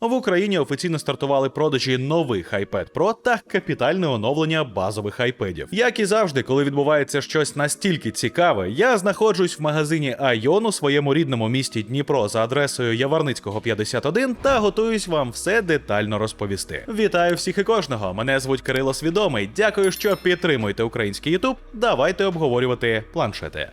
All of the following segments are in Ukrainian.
В Україні офіційно стартували продажі нових iPad Pro та капітальне оновлення базових iPadів. Як і завжди, коли відбувається щось настільки цікаве, я знаходжусь в магазині Айон у своєму рідному місті Дніпро за адресою Яворницького 51 та готуюсь вам все детально розповісти. Вітаю всіх і кожного! Мене звуть Кирило Свідомий. Дякую, що підтримуєте український YouTube. Давайте обговорювати планшети.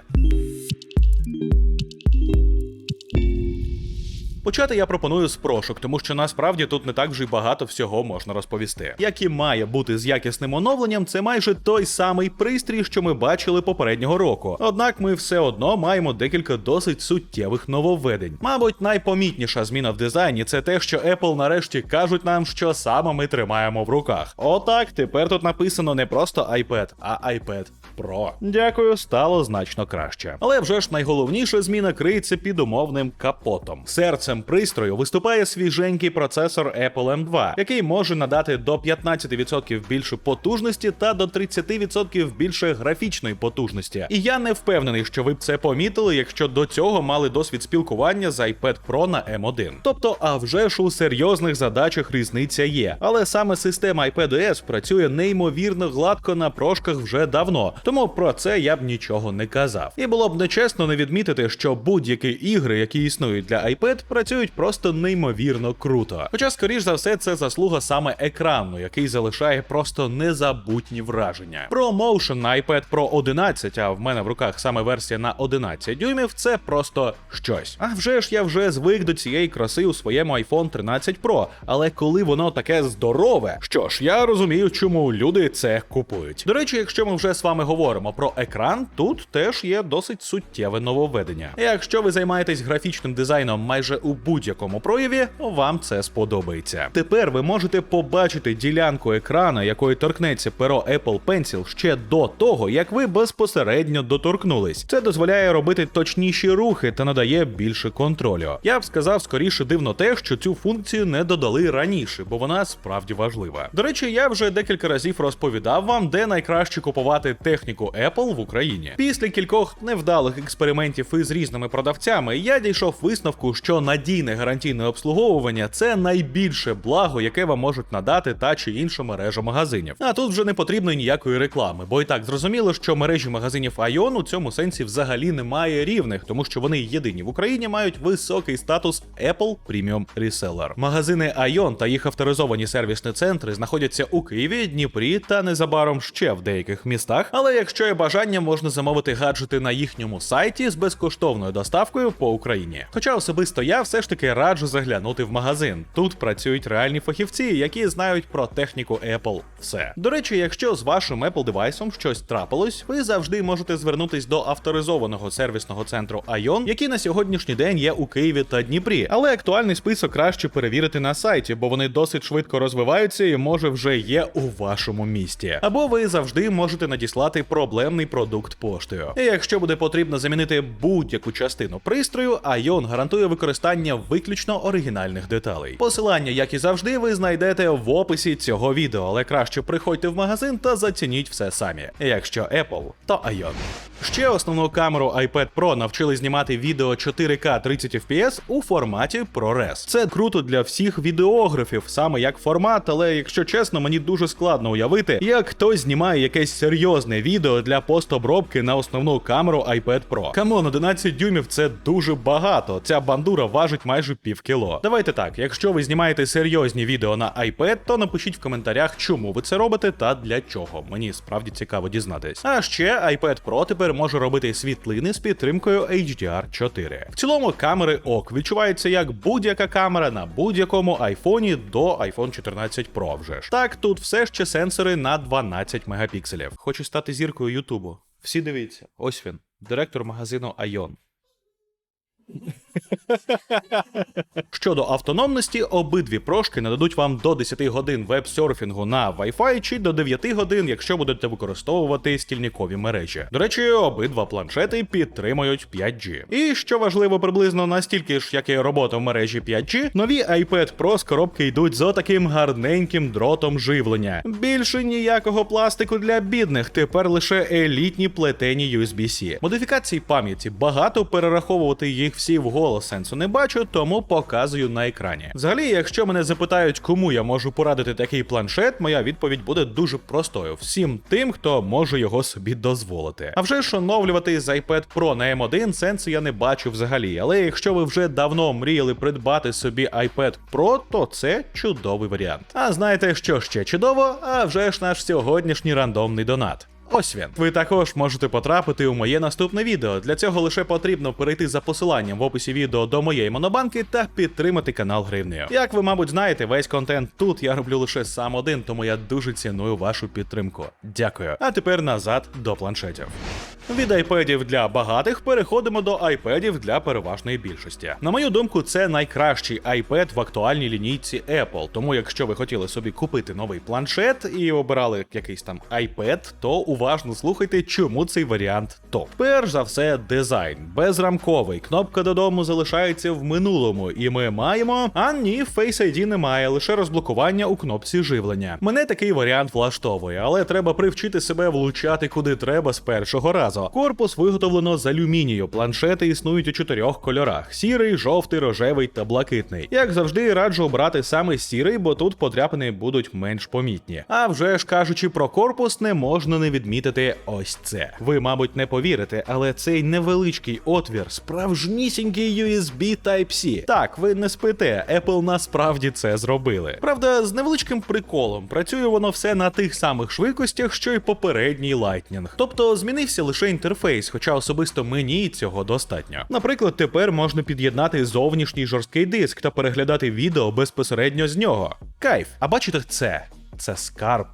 Почати я пропоную з прошок, тому що насправді тут не так вже й багато всього можна розповісти. Як і має бути з якісним оновленням, це майже той самий пристрій, що ми бачили попереднього року. Однак ми все одно маємо декілька досить суттєвих нововведень. Мабуть, найпомітніша зміна в дизайні це те, що Apple нарешті кажуть нам, що саме ми тримаємо в руках. Отак, тепер тут написано не просто iPad, а iPad Pro. Дякую, стало значно краще. Але вже ж найголовніша зміна криється під умовним капотом. Серцем пристрою виступає свіженький процесор Apple M2, який може надати до 15% більше потужності та до 30% більше графічної потужності. І я не впевнений, що ви б це помітили, якщо до цього мали досвід спілкування з iPad Pro на M1. Тобто, а вже ж у серйозних задачах різниця є. Але саме система iPadOS працює неймовірно гладко на прошках вже давно, тому про це я б нічого не казав. І було б нечесно не відмітити, що будь-які ігри, які існують для iPad, працюють просто неймовірно круто. Хоча, скоріш за все, це заслуга саме екрану, який залишає просто незабутні враження. Про Motion на iPad Pro 11, а в мене в руках саме версія на 11 дюймів, це просто щось. А вже ж я вже звик до цієї краси у своєму iPhone 13 Pro, але коли воно таке здорове, що ж, я розумію, чому люди це купують. До речі, якщо ми вже з вами говоримо про екран, тут теж є досить суттєве нововведення. Якщо ви займаєтесь графічним дизайном майже у будь-якому прояві, вам це сподобається. Тепер ви можете побачити ділянку екрана, якої торкнеться перо Apple Pencil ще до того, як ви безпосередньо доторкнулись. Це дозволяє робити точніші рухи та надає більше контролю. Я б сказав скоріше дивно те, що цю функцію не додали раніше, бо вона справді важлива. До речі, я вже декілька разів розповідав вам, де найкраще купувати техніку Apple в Україні. Після кількох невдалих експериментів із різними продавцями я дійшов висновку, що надійне гарантійне обслуговування це найбільше благо, яке вам можуть надати та чи інша мережа магазинів. А тут вже не потрібно ніякої реклами, бо і так зрозуміло, що мережі магазинів Ion у цьому сенсі взагалі немає рівних, тому що вони єдині в Україні мають високий статус Apple Premium Reseller. Магазини Ion та їх авторизовані сервісні центри знаходяться у Києві, Дніпрі та незабаром ще в деяких містах. Але якщо є бажання, можна замовити гаджети на їхньому сайті з безкоштовною доставкою по Україні. Хоча особисто я все ж таки раджу заглянути в магазин. Тут працюють реальні фахівці, які знають про техніку Apple. Все. До речі, якщо з вашим Apple девайсом щось трапилось, ви завжди можете звернутись до авторизованого сервісного центру Ion, який на сьогоднішній день є у Києві та Дніпрі. Але актуальний список краще перевірити на сайті, бо вони досить швидко розвиваються і може вже є у вашому місті. Або ви завжди можете надіслати проблемний продукт поштою. І якщо буде потрібно замінити будь-яку частину пристрою, Ion гарантує використання виключно оригінальних деталей. Посилання, як і завжди, ви знайдете в описі цього відео, але краще приходьте в магазин та зацініть все самі. Якщо Apple, то Ion. Ще основну камеру iPad Pro навчили знімати відео 4К 30 FPS у форматі ProRes. Це круто для всіх відеографів, саме як формат, але якщо чесно, мені дуже складно уявити, як хтось знімає якесь серйозне відео для постобробки на основну камеру iPad Pro. Камон, 11 дюймів це дуже багато. Ця бандура важить майже пів кіло. Давайте так, якщо ви знімаєте серйозні відео на iPad, то напишіть в коментарях, чому ви це робите та для чого. Мені справді цікаво дізнатись. А ще iPad Pro тепер може робити світлини з підтримкою HDR4. В цілому камери ок відчуваються як будь-яка камера на будь-якому айфоні до iPhone 14 Pro вже ж. Так, тут все ще сенсори на 12 мегапікселів. Хочу стати зіркою Ютубу. Всі дивіться, ось він, директор магазину Ion. Щодо автономності, обидві прошки нададуть вам до 10 годин веб-серфінгу на Wi-Fi чи до 9 годин, якщо будете використовувати стільникові мережі. До речі, обидва планшети підтримують 5G. І що важливо, приблизно настільки ж, як і робота в мережі 5G, нові iPad Pro з коробки йдуть з отаким гарненьким дротом живлення. Більше ніякого пластику для бідних, тепер лише елітні плетені USB-C. Модифікацій пам'яті багато перераховувати їх всі вгодно вголос сенсу не бачу, тому показую на екрані. Взагалі, якщо мене запитають, кому я можу порадити такий планшет, моя відповідь буде дуже простою: всім тим, хто може його собі дозволити. А вже ж оновлювати з iPad Pro на M1 сенсу я не бачу взагалі. Але якщо ви вже давно мріяли придбати собі iPad Pro, то це чудовий варіант. А знаєте, що ще чудово? А вже ж наш сьогоднішній рандомний донат. Ось він. Ви також можете потрапити у моє наступне відео. Для цього лише потрібно перейти за посиланням в описі відео до моєї монобанки та підтримати канал гривнею. Як ви, мабуть, знаєте, весь контент тут я роблю лише сам один, тому я дуже ціную вашу підтримку. Дякую. А тепер назад до планшетів. Від айпедів для багатих переходимо до айпедів для переважної більшості. На мою думку, це найкращий iPad в актуальній лінійці Apple. Тому, якщо ви хотіли собі купити новий планшет і обирали якийсь там iPad, то уважно слухайте, чому цей варіант топ. Перш за все, дизайн безрамковий. Кнопка додому залишається в минулому, і ми маємо. А ні, Face ID немає, лише розблокування у кнопці живлення. Мене такий варіант влаштовує, але треба привчити себе влучати куди треба з першого разу. Корпус виготовлено з алюмінію. Планшети існують у чотирьох кольорах: сірий, жовтий, рожевий та блакитний. Як завжди, раджу обрати саме сірий, бо тут подряпини будуть менш помітні. А вже ж кажучи про корпус, не можна не відмітити ось це. Ви, мабуть, не повірите, але цей невеличкий отвір справжнісінький USB Type-C. Так, ви не спите, Apple насправді це зробили. Правда, з невеличким приколом працює воно все на тих самих швидкостях, що й попередній Lightning. Тобто змінився лише інтерфейс, хоча особисто мені цього достатньо. Наприклад, тепер можна під'єднати зовнішній жорсткий диск та переглядати відео безпосередньо з нього. Кайф. А бачите це? Це скарб.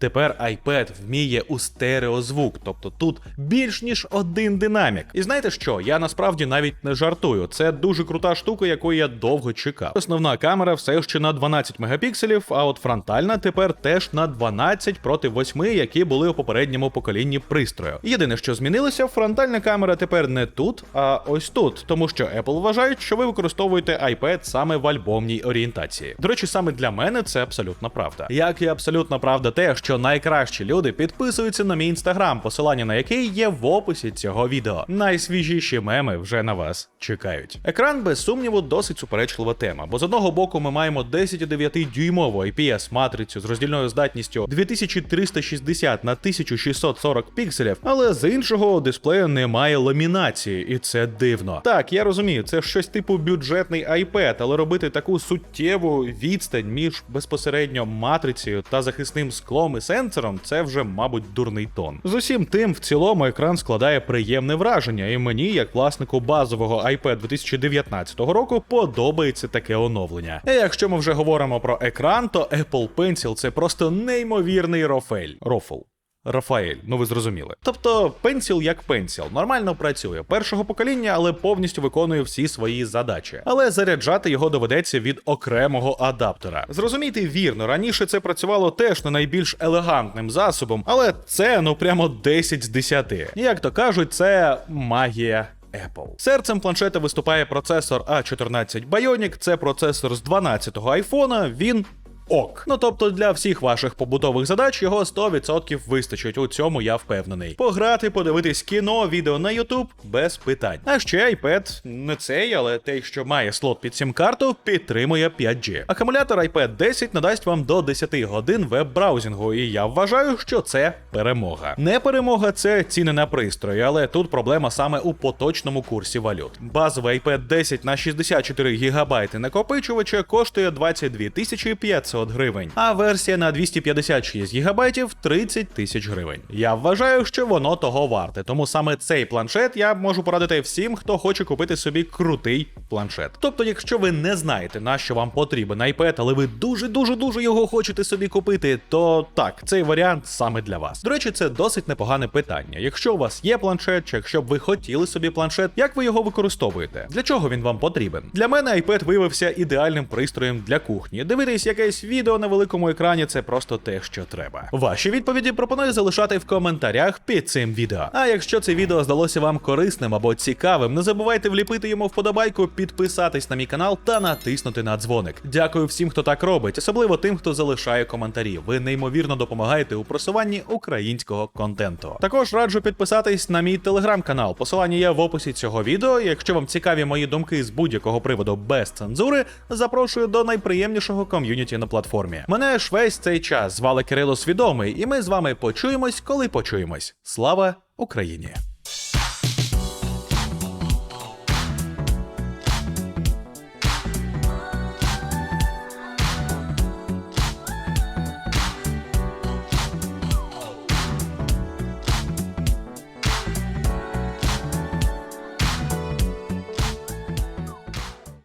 Тепер iPad вміє у стереозвук, тобто тут більш ніж один динамік. І знаєте що? Я насправді навіть не жартую. Це дуже крута штука, якої я довго чекав. Основна камера все ще на 12 мегапікселів, а от фронтальна тепер теж на 12 проти 8, які були у попередньому поколінні пристрою. Єдине, що змінилося, фронтальна камера тепер не тут, а ось тут, тому що Apple вважають, що ви використовуєте iPad саме в альбомній орієнтації. До речі, саме для мене це абсолютна правда. Як і абсолютна правда те, що найкращі люди підписуються на мій інстаграм, посилання на який є в описі цього відео. Найсвіжіші меми вже на вас чекають. Екран, без сумніву, досить суперечлива тема, бо з одного боку ми маємо 10,9 дюймову IPS матрицю з роздільною здатністю 2360 на 1640 пікселів, але з іншого дисплею немає ламінації, і це дивно. Так, я розумію, це щось типу бюджетний iPad, але робити таку суттєву відстань між безпосередньо матрицею та захисним склом сенсором це вже, мабуть, дурний тон. З усім тим, в цілому екран складає приємне враження, і мені, як власнику базового iPad 2019 року, подобається таке оновлення. І якщо ми вже говоримо про екран, то Apple Pencil це просто неймовірний рофель. Рофл. Рафаель, ну ви зрозуміли. Тобто пенсіл як пенсіл, нормально працює першого покоління, але повністю виконує всі свої задачі. Але заряджати його доведеться від окремого адаптера. Зрозумійте вірно, раніше це працювало теж не найбільш елегантним засобом, але це ну прямо 10 з 10. Як то кажуть, це магія. Apple. Серцем планшета виступає процесор A14 Bionic, це процесор з 12-го айфона. Він ок. Ну тобто для всіх ваших побутових задач його 100% вистачить. У цьому я впевнений. Пограти, подивитись кіно, відео на YouTube без питань. А ще iPad, не цей, але той, що має слот під сім-карту, підтримує 5G. Акумулятор iPad 10 надасть вам до 10 годин веб-браузінгу, і я вважаю, що це перемога. Не перемога це ціни на пристрої, але тут проблема саме у поточному курсі валют. Базовий iPad 10 на 64 ГБ накопичувача коштує 22 500 гривень, а версія на 256 ГБ 30 тисяч гривень. Я вважаю, що воно того варте, тому саме цей планшет я можу порадити всім, хто хоче купити собі крутий планшет. Тобто, якщо ви не знаєте, на що вам потрібен iPad, але ви дуже дуже дуже його хочете собі купити, то так, цей варіант саме для вас. До речі, це досить непогане питання. Якщо у вас є планшет, чи якщо б ви хотіли собі планшет, як ви його використовуєте? Для чого він вам потрібен? Для мене iPad виявився ідеальним пристроєм для кухні. Дивитись якесь Відео на великому екрані це просто те, що треба. Ваші відповіді пропоную залишати в коментарях під цим відео. А якщо це відео здалося вам корисним або цікавим, не забувайте вліпити йому вподобайку, підписатись на мій канал та натиснути на дзвоник. Дякую всім, хто так робить, особливо тим, хто залишає коментарі. Ви неймовірно допомагаєте у просуванні українського контенту. Також раджу підписатись на мій телеграм-канал. Посилання є в описі цього відео. Якщо вам цікаві мої думки з будь-якого приводу без цензури, запрошую до найприємнішого ком'юніті на платформі. Мене ж весь цей час звали Кирило Свідомий, і ми з вами почуємось, коли почуємось. Слава Україні!